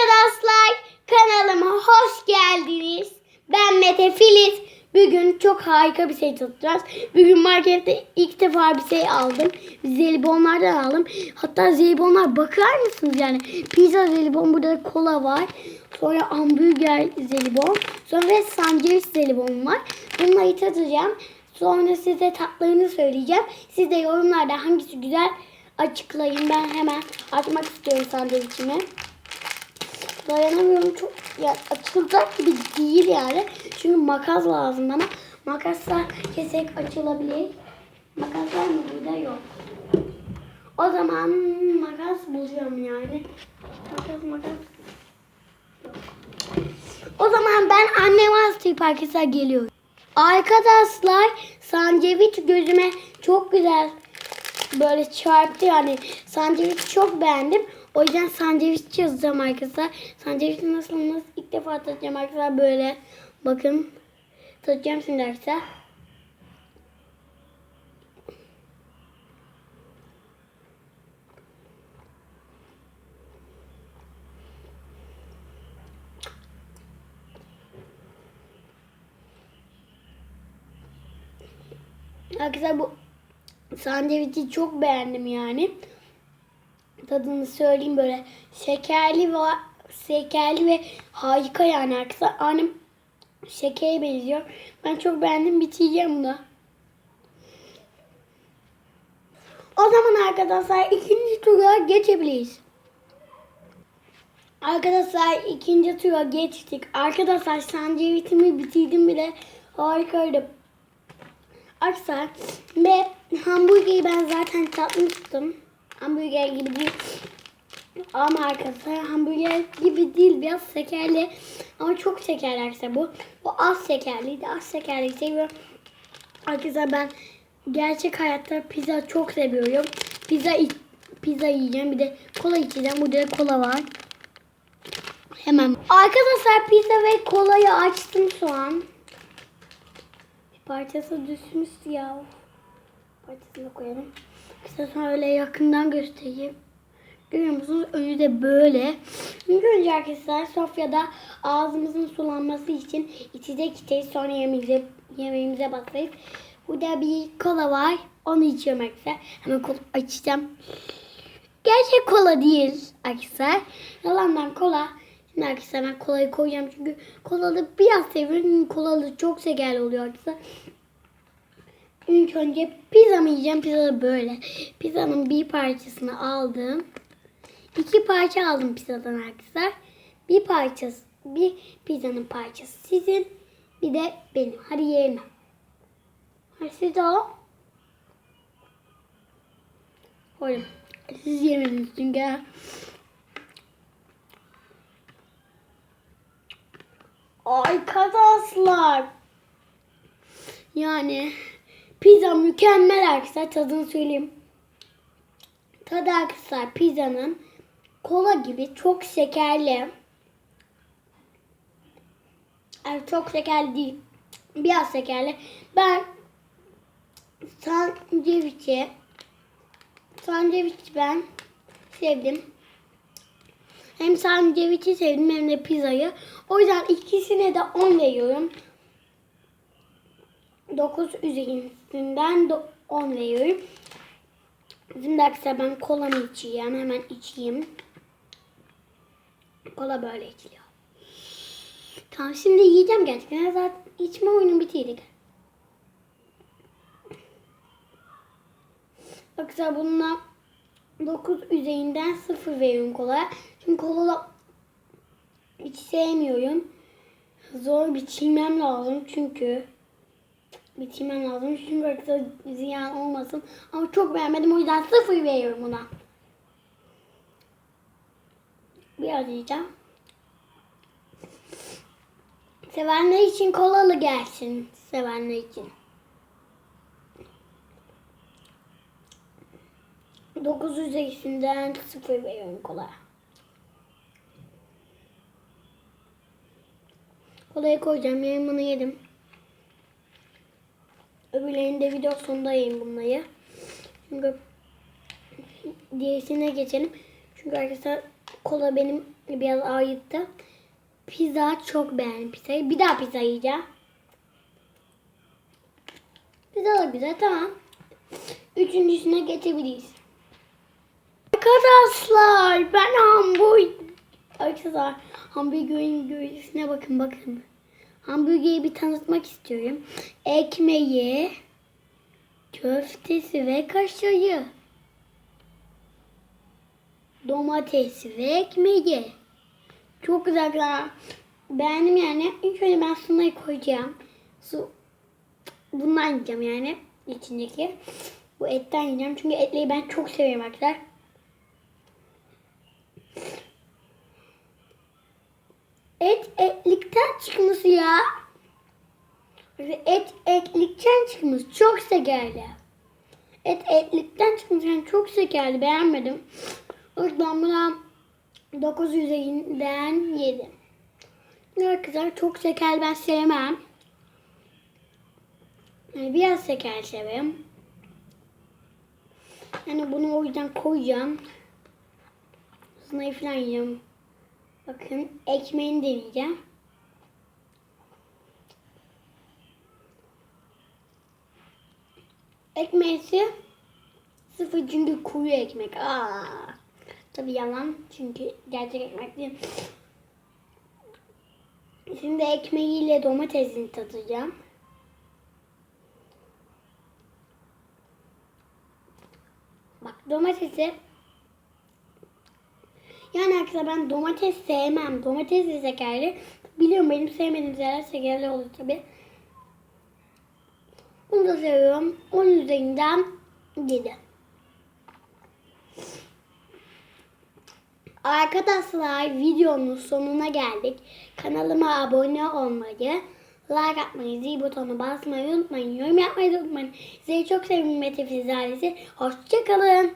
Arkadaşlar kanalıma hoş geldiniz. Ben Mete Filiz. Bugün çok harika bir şey tutacağız. Bugün markette ilk defa bir şey aldım. Zelibonlardan aldım. Hatta zelibonlar bakar mısınız yani? Pizza zelibon burada da kola var. Sonra hamburger zelibon. Sonra ve sandviç zelibon var. Bunları tadacağım. Sonra size tatlarını söyleyeceğim. Siz de yorumlarda hangisi güzel açıklayın. Ben hemen açmak istiyorum sandviçimi. Dayanamıyorum çok ya açılacak gibi değil yani. Çünkü makas lazım bana. Makasla kesek açılabilir. Makas var mı burada yok. O zaman makas bulacağım yani. Makas makas. O zaman ben annem hastayıp herkese geliyorum. Arkadaşlar sandviç gözüme çok güzel böyle çarptı yani sandviç çok beğendim. O yüzden sandviç yazacağım arkadaşlar. Sandviç nasıl nasıl ilk defa tadacağım arkadaşlar böyle. Bakın tadacağım şimdi arkadaşlar. Arkadaşlar bu sandviçi çok beğendim yani. Tadını söyleyeyim böyle şekerli ve şekerli ve harika yani arkadaşlar. Annem şekere benziyor. Ben çok beğendim bitireceğim bunu. O zaman arkadaşlar ikinci tura geçebiliriz. Arkadaşlar ikinci tura geçtik. Arkadaşlar sandviçimi bitirdim bile harikaydı. Arkadaşlar ve hamburgeri ben zaten tatmıştım. Hamburger gibi değil. Ama arkadaşlar hamburger gibi değil. Biraz şekerli. Ama çok şekerli arkadaşlar bu. Bu az şekerliydi. Az şekerliyi seviyorum. Arkadaşlar ben gerçek hayatta pizza çok seviyorum. Pizza pizza yiyeceğim. Bir de kola içeceğim. Burada da kola var. Hemen. Arkadaşlar pizza ve kolayı açtım şu an. Bir parçası düşmüştü ya. Parçasını koyalım. Sonra öyle yakından göstereyim. Görüyor musunuz? Önü de böyle. Önce arkadaşlar sofrada ağzımızın sulanması için içecek içeceğiz. Sonra yemeğimize, yemeğimize başlayıp. Burada bir kola var. Onu içiyorum arkadaşlar. Hemen kola açacağım. Gerçek kola değil arkadaşlar. Yalandan kola. Şimdi arkadaşlar ben kolayı koyacağım çünkü kolalı biraz seviyorum. Kolalı çok şekerli oluyor arkadaşlar. İlk önce pizza mı yiyeceğim? Pizza böyle. Pizzanın bir parçasını aldım. İki parça aldım pizzadan arkadaşlar. Bir parçası, bir pizzanın parçası sizin. Bir de benim. Hadi yiyelim. Siz de alın. Oğlum. Siz yemediniz çünkü. Arkadaşlar. Yani pizza mükemmel arkadaşlar. Tadını söyleyeyim. Tadı arkadaşlar pizzanın kola gibi çok şekerli. Yani çok şekerli değil. Biraz şekerli. Ben sandviçi sandviç ben sevdim. Hem sandviçi sevdim hem de pizzayı. O yüzden ikisine de 10 veriyorum. 9 üzerinden 10 veriyorum. Şimdi arkadaşlar ben kolamı içeyim. Hemen içeyim. Kola böyle içiliyor. Tamam şimdi yiyeceğim gerçekten. Zaten içme oyunu bitirdik. Arkadaşlar bununla 9 üzerinden 0 veriyorum kolaya. Çünkü kola hiç sevmiyorum. Zor bitirmem lazım çünkü bitirmem lazım. Çünkü arkadaşlar ziyan olmasın. Ama çok beğenmedim o yüzden 0 veriyorum buna. Biraz yiyeceğim. Sevenler için kolalı gelsin. Sevenler için. 9 üzerinden 0 veriyorum kola. Kolayı koyacağım. Yarımını yedim. Öbürlerini de video sonunda yiyeyim bunları. Çünkü diğerisine geçelim. Çünkü arkadaşlar kola benim biraz ayıttı. Pizza çok beğendim pizzayı. Bir daha pizza yiyeceğim. Pizza da güzel tamam. Üçüncüsüne geçebiliriz. Arkadaşlar ben hamburger Arkadaşlar hamburgerin görüntüsüne bakın bakın. Hamburgeri bir tanıtmak istiyorum. Ekmeği, köftesi ve kaşığı. Domatesi ve ekmeği. Çok güzel. Beğendim yani. İlk önce ben sunayı koyacağım. Su bundan yiyeceğim yani içindeki. Bu etten yiyeceğim. Çünkü etleri ben çok seviyorum arkadaşlar. Et etlikten çıkması ya. Et etlikten çıkmış. Çok şekerli. Et etlikten çıkmış. Yani çok şekerli. Beğenmedim. O yüzden buna 9 üzerinden 7. Arkadaşlar çok şekerli ben sevmem. Yani biraz şeker severim. Yani bunu o yüzden koyacağım. Sınayı falan yiyeceğim. Bakın ekmeğini deneyeceğim. Ekmeğisi sıfır çünkü kuru ekmek. Aa. Tabii yalan çünkü gerçek ekmek değil. Şimdi ekmeğiyle domatesini tadacağım. Bak domatesi yani arkadaşlar ben domates sevmem. Domates de şekerli. Biliyorum benim sevmediğim şeyler şekerli olur tabi. Bunu da seviyorum. 10 üzerinden 7. Arkadaşlar videonun sonuna geldik. Kanalıma abone olmayı, like atmayı, zil butonuna basmayı unutmayın. Yorum yapmayı unutmayın. Sizi çok seviyorum Mete Fiz ailesi. Hoşçakalın.